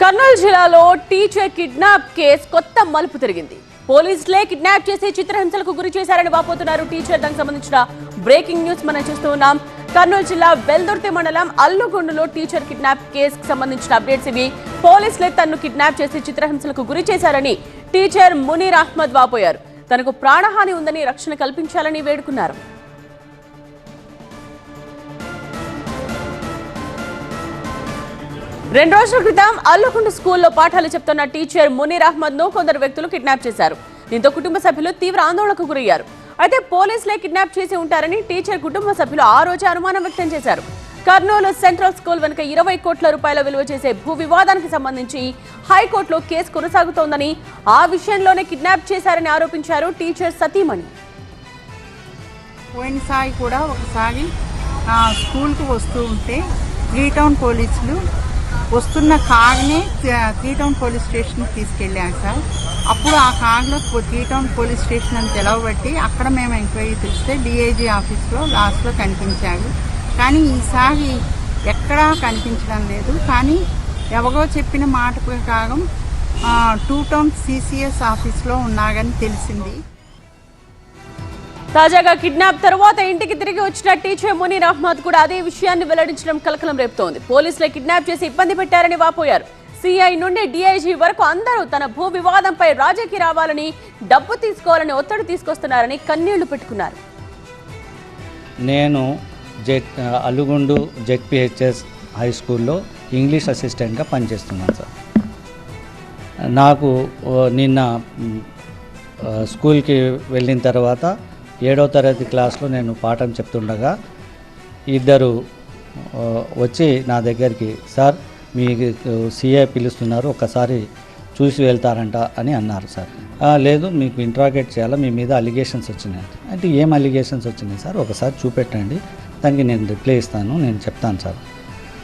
కర్నూలు జిల్లాలో teacher kidnap case కొత్త మలుపు తిరిగింది. పోలీసులే కిడ్నాప్ చేసి చిత్రహింసలకు గురి చేశారని వాపోతున్నారు టీచర్. దానికి సంబంధించిన బ్రేకింగ్ న్యూస్ మనం చూస్తూ ఉన్నాం. కర్నూలు జిల్లా వెల్దుర్తి మండలం అల్లుగొండలో టీచర్ కిడ్నాప్ కేసుకు సంబంధించిన అప్డేట్స్ ఇవి. పోలీసులే తన్ను కిడ్నాప్ చేసి చిత్రహింసలకు గురి చేశారని టీచర్ మునీర్ అహ్మద్ వాపోయారు. తనకు ప్రాణహాని ఉందని రక్షణ కల్పించాలని వేడుకున్నారు. రెండు రోజుల క్రితం అల్లుకుంట స్కూల్లో పాఠాలు చెప్తున్న టీచర్ మునీర్ అహ్మద్ను కొందరు వ్యక్తులు కిడ్నాప్ చేశారు. దీంతో కుటుంబ సభ్యులు తీవ్ర ఆందోళనకు గురయ్యారు. అయితే పోలీసులే కిడ్నాప్ చేసి ఉంటారని టీచర్ కుటుంబ సభ్యులు ఆ రోజు అనుమానం వ్యక్తం చేశారు. కర్నూలు సెంట్రల్ స్కూల్ వెనుక ఇరవై కోట్ల రూపాయల విలువ చేసే భూ వివాదానికి సంబంధించి హైకోర్టులో కేసు కొనసాగుతోందని ఆ విషయంలోనే కిడ్నాప్ చేశారని ఆరోపించారు టీచర్ సతీమణి. పోయినసారి కూడా ఒకసారి స్కూల్కి వస్తూ ఉంటే త్రీ టౌన్ పోలీసులు వస్తున్న కార్ని త- త్రీ టౌన్ పోలీస్ స్టేషన్కి తీసుకెళ్ళాం సార్. అప్పుడు ఆ కార్లో టీటౌన్ త్రీ టౌన్ పోలీస్ స్టేషన్ అని తెలవబట్టి అక్కడ మేము ఎంక్వైరీ తెలిస్తే డిఐజీ ఆఫీస్లో లాస్ట్లో కనిపించారు. కానీ ఈసారి ఎక్కడా కనిపించడం లేదు. కానీ ఎవరో చెప్పిన మాట ప్రకారం టూ టౌన్ సిసిఎస్ ఆఫీస్లో ఉన్నారని తెలిసింది. తాజాగా కిడ్నాప్ తర్వాత ఇంటికి తిరిగి వచ్చిన టీచర్ మునీర్ అహ్మద్ కూడా అదే విషయాన్ని వెల్లడించడం కలకలం రేపుతోంది. పోలీసులే కిడ్నాప్ చేసి ఇబ్బంది పెట్టారని వాపోయారు. సిఐ నుండి డిఐజీ వరకు అందరూ తన భూ వివాదంపై రాజీకి రావాలని డబ్బు తీసుకోవాలని ఒత్తిడి తీసుకొస్తున్నారని కన్నీళ్ళు పెట్టుకున్నారు. నేను జెడ్ అల్లుగుండు జెడ్పిహెచ్ఎస్ హై స్కూల్లో ఇంగ్లీష్ అసిస్టెంట్గా పనిచేస్తున్నాను సార్. నాకు నిన్న స్కూల్కి వెళ్ళిన తర్వాత ఏడో తరగతి క్లాస్లో నేను పాఠం చెప్తుండగా ఇద్దరు వచ్చి నా దగ్గరికి సార్ మీకు సీఏ పిలుస్తున్నారు ఒకసారి చూసి వెళ్తారంట అని అన్నారు సార్. లేదు మీకు ఇంట్రాగేట్ చేయాలా మీ మీద అలిగేషన్స్ వచ్చినాయి అంటే ఏం అలిగేషన్స్ వచ్చినాయి సార్? ఒకసారి చూపెట్టండి దానికి నేను రిప్లై ఇస్తాను నేను చెప్తాను సార్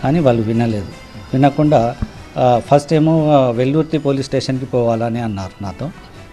అని వాళ్ళు వినలేదు. వినకుండా ఫస్ట్ ఏమో వెల్లూర్తి పోలీస్ స్టేషన్కి పోవాలని అన్నారు నాతో.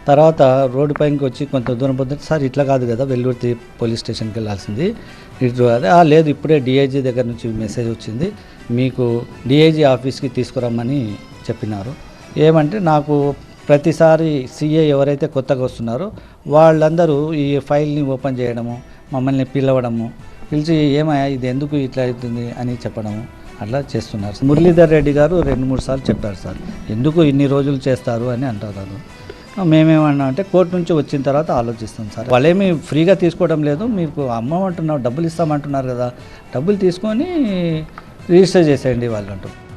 తర్వాత రోడ్డు పైకి వచ్చి కొంత దూరం పోతే సార్ ఇట్లా కాదు కదా వెల్లుర్తి పోలీస్ స్టేషన్కి వెళ్ళాల్సింది. ఇటు అదే లేదు ఇప్పుడే డిఐజీ దగ్గర నుంచి మెసేజ్ వచ్చింది. మీకు డిఐజీ ఆఫీస్కి తీసుకురమ్మని చెప్పినారు. ఏమంటే నాకు ప్రతిసారి సీఏ ఎవరైతే కొత్తగా వస్తున్నారో వాళ్ళందరూ ఈ ఫైల్ని ఓపెన్ చేయడము మమ్మల్ని పిలవడము పిలిచి ఏమయ్యా ఇది ఎందుకు ఇట్లా అవుతుంది అని చెప్పడము అట్లా చేస్తున్నారు. మురళీధర్ రెడ్డి గారు రెండు మూడు సార్లు చెప్పారు సార్ ఎందుకు ఇన్ని రోజులు చేస్తారు? అని అంటారు మేమేమన్నా అంటే కోర్టు నుంచి వచ్చిన తర్వాత ఆలోచిస్తాం సార్. వాళ్ళేమి ఫ్రీగా తీసుకోవడం లేదు. మీకు అమ్మమంటున్నారు డబ్బులు ఇస్తామంటున్నారు కదా. డబ్బులు తీసుకొని రిజిస్టర్ చేసేయండి వాళ్ళు అంటారు